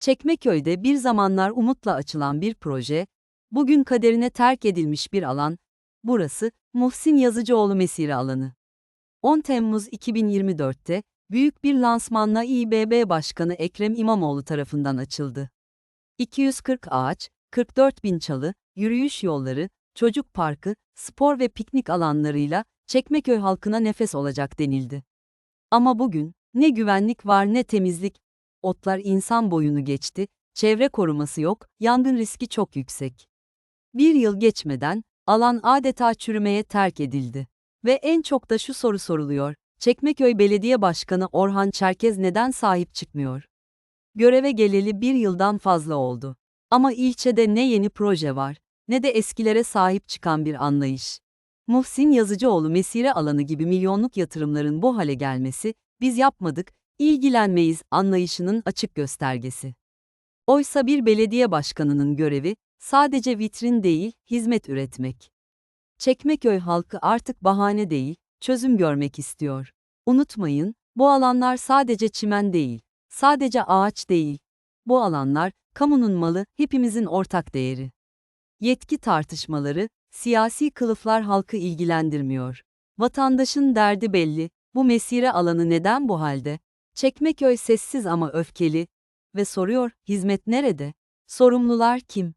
Çekmeköy'de bir zamanlar umutla açılan bir proje, bugün kaderine terk edilmiş bir alan, burası Muhsin Yazıcıoğlu Mesire alanı. 10 Temmuz 2024'te büyük bir lansmanla İBB Başkanı Ekrem İmamoğlu tarafından açıldı. 240 ağaç, 44 bin çalı, yürüyüş yolları, çocuk parkı, spor ve piknik alanlarıyla Çekmeköy halkına nefes olacak denildi. Ama bugün ne güvenlik var ne temizlik, otlar insan boyunu geçti, çevre koruması yok, yangın riski çok yüksek. Bir yıl geçmeden alan adeta çürümeye terk edildi. Ve en çok da şu soru soruluyor. Çekmeköy Belediye Başkanı Orhan Çerkez neden sahip çıkmıyor? Göreve geleli bir yıldan fazla oldu. Ama ilçede ne yeni proje var, ne de eskilere sahip çıkan bir anlayış. Muhsin Yazıcıoğlu mesire alanı gibi milyonluk yatırımların bu hale gelmesi, biz yapmadık, ilgilenmeyiz anlayışının açık göstergesi. Oysa bir belediye başkanının görevi, sadece vitrin değil, hizmet üretmek. Çekmeköy halkı artık bahane değil, çözüm görmek istiyor. Unutmayın, bu alanlar sadece çimen değil, sadece ağaç değil. Bu alanlar, kamunun malı, hepimizin ortak değeri. Yetki tartışmaları, siyasi kılıflar halkı ilgilendirmiyor. Vatandaşın derdi belli, bu mesire alanı neden bu halde? Çekmeköy sessiz ama öfkeli ve soruyor, hizmet nerede? Sorumlular kim?